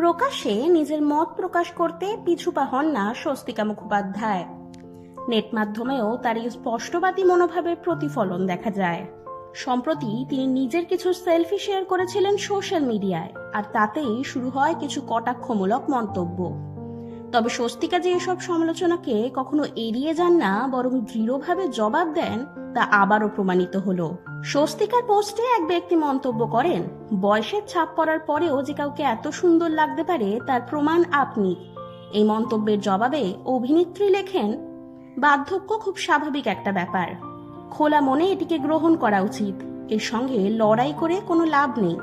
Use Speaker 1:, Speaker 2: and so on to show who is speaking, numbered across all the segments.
Speaker 1: প্রকাশ্যে নিজের মত প্রকাশ করতে পিছুপা হন না স্বস্তিকা মুখোপাধ্যায়। নেট মাধ্যমেও তার এই স্পষ্টবাদী মনোভাবের প্রতিফলন দেখা যায়। সম্প্রতি তিনি নিজের কিছু সেলফি শেয়ার করেছিলেন সোশ্যাল মিডিয়ায়, আর তাতেই শুরু হয় কিছু কটাক্ষমূলক মন্তব্য। তবে স্বস্তিকা যে এসব সমালোচনাকে কখনো এড়িয়ে যান না, বরং দৃঢ়ভাবে জবাব দেন, তা আবারও প্রমাণিত হলো। স্বস্তিকার পোস্টে এক ব্যক্তি মন্তব্য করেন, বয়সের ছাপ পড়ার পরেও যে কাউকে এত সুন্দর লাগতে পারে, তার প্রমাণ আপনি। এই মন্তব্যের জবাবে অভিনেত্রী লেখেন, বার্ধক্য খুব স্বাভাবিক একটা ব্যাপার। খোলা মনে এটিকে গ্রহণ করা উচিত। এর সঙ্গে লড়াই করে কোনো লাভ নেই।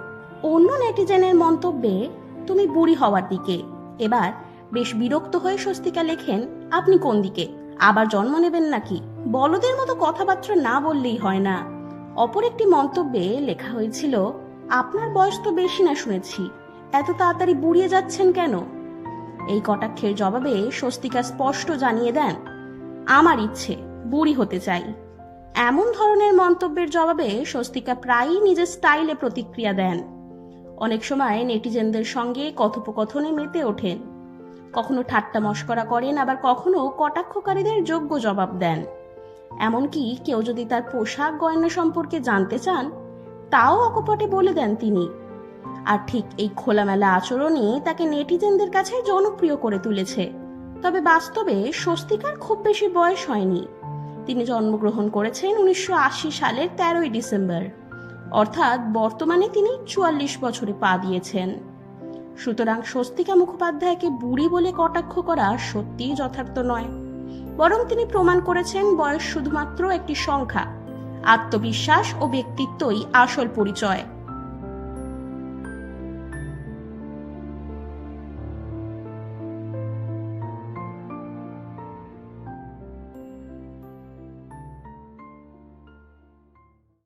Speaker 1: অন্য নেটিজেনের মন্তব্যে, তুমি বুড়ি হওয়ার দিকে। এবার বেশ বিরক্ত হয়ে স্বস্তিকা লেখেন, আপনি কোন দিকে? আবার জন্ম নেবেন নাকি? বলদের মতো কথাবার্তা না বললেই হয় না। অপর একটি মন্তব্যে লেখা হয়েছিল, আপনার বয়স তো বেশি না শুনেছি। এত তাড়াতাড়ি বুড়িয়ে যাচ্ছেন কেন? এই কটাক্ষের জবাবে স্বস্তিকা স্পষ্ট জানিয়ে দেন, আমার ইচ্ছে, বুড়ি হতে চাই। এমন ধরনের মন্তব্যের জবাবে স্বস্তিকা প্রায়ই নিজের স্টাইলে প্রতিক্রিয়া দেন। অনেক সময় নেটিজেনদের সঙ্গে কথোপকথনে মেতে ওঠেন। কখনো ঠাট্টা মস্করা করেন, আবার কখনো কটাক্ষকারীদের যোগ্য জবাব দেন। এমনকি কেউ যদি তার পোশাক গয়না সম্পর্কে জানতে চান, তাও অকপটে বলে দেন তিনি। আর ঠিক এই খোলামেলা আচরণই তাকে নেটিজেনদের কাছে জনপ্রিয় করে তুলেছে। তবে বাস্তবে স্বস্তিকার খুব বেশি বয়স হয়নি। তিনি জন্মগ্রহণ করেছেন উনিশশো আশি সালের তেরোই ডিসেম্বর। অর্থাৎ বর্তমানে তিনি চুয়াল্লিশ বছরে পা দিয়েছেন। সুতরাং স্বস্তিকা মুখোপাধ্যায়কে বুড়ি বলে কটাক্ষ করা সত্যিই যথার্থ নয়। বরং তিনি প্রমাণ করেছেন বয়স শুধুমাত্র একটি সংখ্যা, আত্মবিশ্বাস ও ব্যক্তিত্বই আসল পরিচয়।